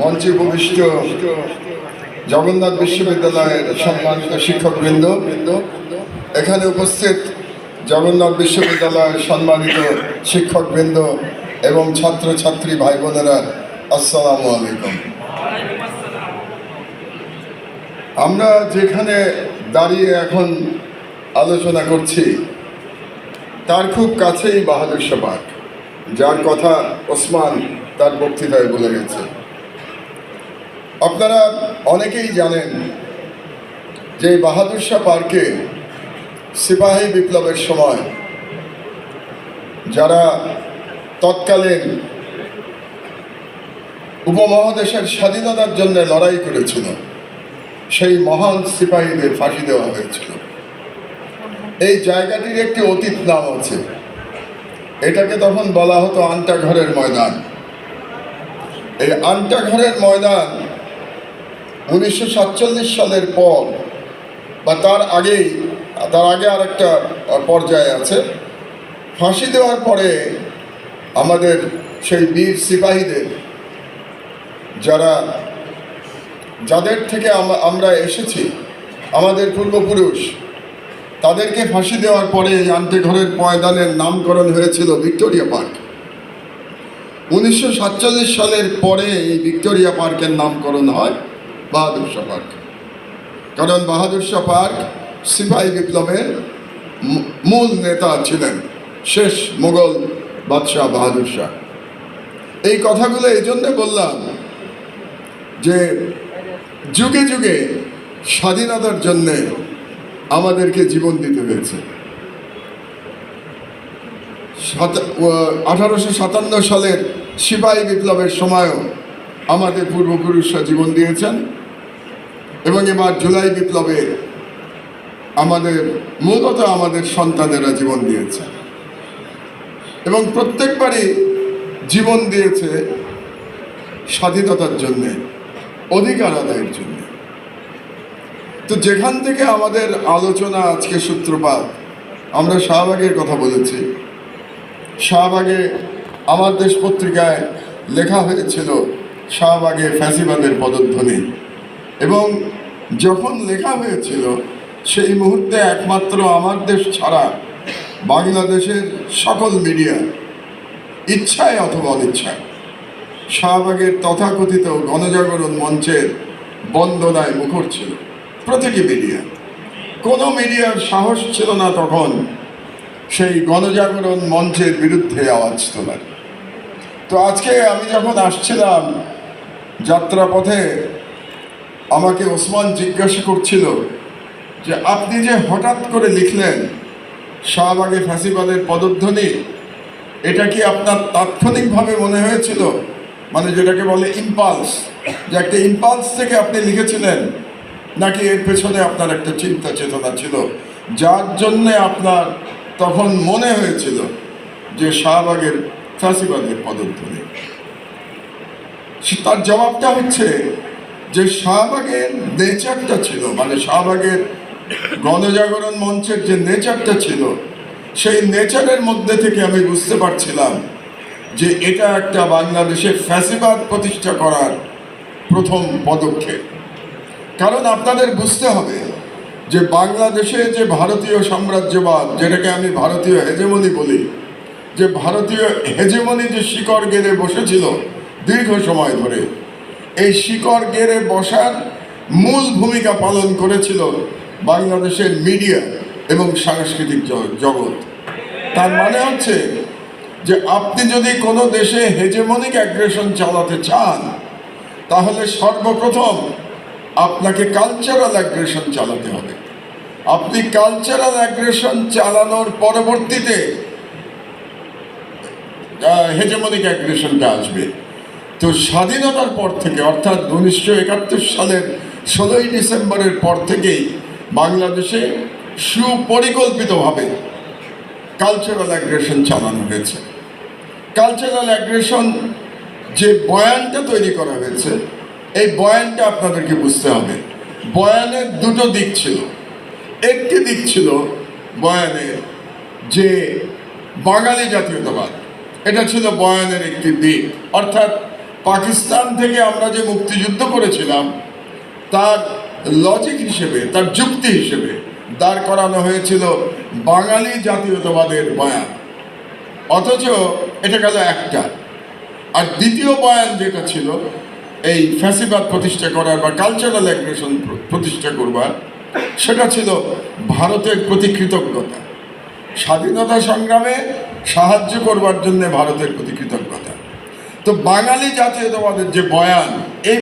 মঞ্চে উপবিষ্ট জগন্নাথ বিশ্ববিদ্যালয়ের সম্মানিত শিক্ষকবৃন্দ, এখানে উপস্থিত জগন্নাথ বিশ্ববিদ্যালয়ের সম্মানিত শিক্ষকবৃন্দ এবং ছাত্রছাত্রী ভাই বোনেরা আসসালামু আলাইকুম। আমরা যেখানে দাঁড়িয়ে এখন আলোচনা করছি, তার খুব কাছেই বাহাদুর শাহ যার কথা ওসমান তার বক্তৃতায় বলে গেছে। আপনারা অনেকেই জানেন যে বাহাদুর শাহ পার্কে সিপাহী বিপ্লবের সময় যারা তৎকালীন উপমহাদেশের স্বাধীনতার জন্য লড়াই করেছিল, সেই মহান সিপাহীদের ফাঁসি দেওয়া হয়েছিল। এই জায়গাটির একটি অতীত নাম আছে। এটাকে তখন বলা হতো আন্টাঘরের ময়দান। এই আন্টাঘরের ময়দান উনিশশো সাতচল্লিশ সালের পর, বা তার আগেই, তার আগে আর একটা পর্যায়ে আছে, ফাঁসি দেওয়ার পরে আমাদের সেই বীর সিপাহীদের, যারা, যাদের থেকে আমরা এসেছি, আমাদের পূর্বপুরুষ, তাদেরকে ফাঁসি দেওয়ার পরে এই আন্টেঘরের ময়দানের নামকরণ হয়েছিল ভিক্টোরিয়া পার্ক। উনিশশো সাতচল্লিশ সালের পরে এই ভিক্টোরিয়া পার্কের নামকরণ হয় বাহাদুর শাহ পার্ক কারণ বাহাদুর শাহ পার্ক সিপাহী বিপ্লবের মূল নেতা ছিলেন, শেষ মোগল বাদশাহ বাহাদুর শাহ। এই কথাগুলো এই জন্য বললাম যে যুগে যুগে স্বাধীনতার জন্যে আমাদেরকে জীবন দিতে হয়েছে। আঠারোশো সাতান্ন সালের সিপাহী বিপ্লবের সময়ও আমাদের পূর্বপুরুষরা জীবন দিয়েছেন। এবং এবার জুলাই বিপ্লবে আমাদের মূলত আমাদের সন্তানেরা জীবন দিয়েছে। এবং প্রত্যেকবারই জীবন দিয়েছে স্বাধীনতার জন্যে, অধিকার আদায়ের জন্য। তো যেখান থেকে আমাদের আলোচনা আজকে সূত্রপাত, আমরা শাহবাগের কথা বলেছি। শাহবাগে আমার দেশ পত্রিকায় লেখা হয়েছিল, শাহবাগে ফ্যাসিবাদের পদধ্বনি। এবং যখন লেখা হয়েছিল, সেই মুহূর্তে একমাত্র আমার দেশ ছাড়া বাংলাদেশের সকল মিডিয়া ইচ্ছায় অথবা অনিচ্ছায় শাহবাগের তথাকথিত গণজাগরণ মঞ্চের বন্দনায় মুখর ছিল। প্রতিটি মিডিয়া, কোনো মিডিয়ার সাহস ছিল না তখন সেই গণজাগরণ মঞ্চের বিরুদ্ধে আওয়াজ তোলার। তো আজকে আমি যখন আসছিলাম যাত্রাপথে আমাকে ওসমান জিজ্ঞাসা করছিল যে, আপনি যে হঠাৎ করে লিখলেন শাহবাগে ফাঁসিবাদের পদধ্বনি, এটা কি আপনার তাৎক্ষণিকভাবে মনে হয়েছিল? মানে যেটাকে বলে ইম্পালস যে একটা ইম্পালস থেকে আপনি লিখেছিলেন, নাকি এর পেছনে আপনার একটা চিন্তা চেতনা ছিল, যার জন্যে আপনার তখন মনে হয়েছিল যে শাহবাগের ফাঁসিবাদের পদধ্বনি? তার জবাবটা হচ্ছে যে শাহবাগের নেচারটা ছিল মানে শাহবাগের গণজাগরণ মঞ্চের যে নেচারটা ছিল, সেই নেচারের মধ্যে থেকে আমি বুঝতে পারছিলাম যে এটা একটা বাংলাদেশের ফ্যাসিবাদ প্রতিষ্ঠা করার প্রথম পদক্ষেপ। কারণ আপনাদের বুঝতে হবে যে বাংলাদেশে যে ভারতীয় সাম্রাজ্যবাদ, যেটাকে আমি ভারতীয় হেজেমনি বলি, যে ভারতীয় হেজেমনি যে শিকড় গেড়ে বসেছিল দীর্ঘ সময় ধরে এই শিকড় গেড়ে বসার মূল ভূমিকা পালন করেছিল বাংলাদেশের মিডিয়া এবং সাংস্কৃতিক জগৎ। তার মানে হচ্ছে যে আপনি যদি কোনো দেশে হেজেমনিক অ্যাগ্রেশন চালাতে চান, তাহলে সর্বপ্রথম আপনাকে কালচারাল অ্যাগ্রেশন চালাতে হবে। আপনি কালচারাল অ্যাগ্রেশন চালানোর পরবর্তীতে হেজেমনিক অ্যাগ্রেশনটা আসবে। তো স্বাধীনতার পর থেকে, অর্থাৎ উনিশশো একাত্তর সালের ষোলোই ডিসেম্বরের পর থেকেই বাংলাদেশে সুপরিকল্পিতভাবে কালচারাল অ্যাগ্রেশন চালানো হয়েছে। কালচারাল অ্যাগ্রেশন যে বয়ানটা তৈরি করা হয়েছে, এই বয়ানটা আপনাদেরকে বুঝতে হবে। বয়ানের দুটো দিক ছিল। একটি দিক ছিল বয়ানের যে বাঙালি জাতীয়তাবাদ, এটা ছিল বয়ানের একটি দিক। অর্থাৎ পাকিস্তান থেকে আমরা যে মুক্তিযুদ্ধ করেছিলাম, তার লজিক হিসেবে, তার যুক্তি হিসেবে দাঁড় করানো হয়েছিল বাঙালি জাতীয়তাবাদের বয়ান। অথচ এটা গেল একটা। আর দ্বিতীয় বয়ান যেটা ছিল, এই ফ্যাসিবাদ প্রতিষ্ঠা করার বা কালচারাল অ্যাগ্রেশন প্রতিষ্ঠা করবার, সেটা ছিল ভারতের প্রতি কৃতজ্ঞতা স্বাধীনতা সংগ্রামে সাহায্য করবার জন্য ভারতের প্রতি কৃতজ্ঞতা। তো বাঙালি জাতীয়তাবাদের যে বয়ান এই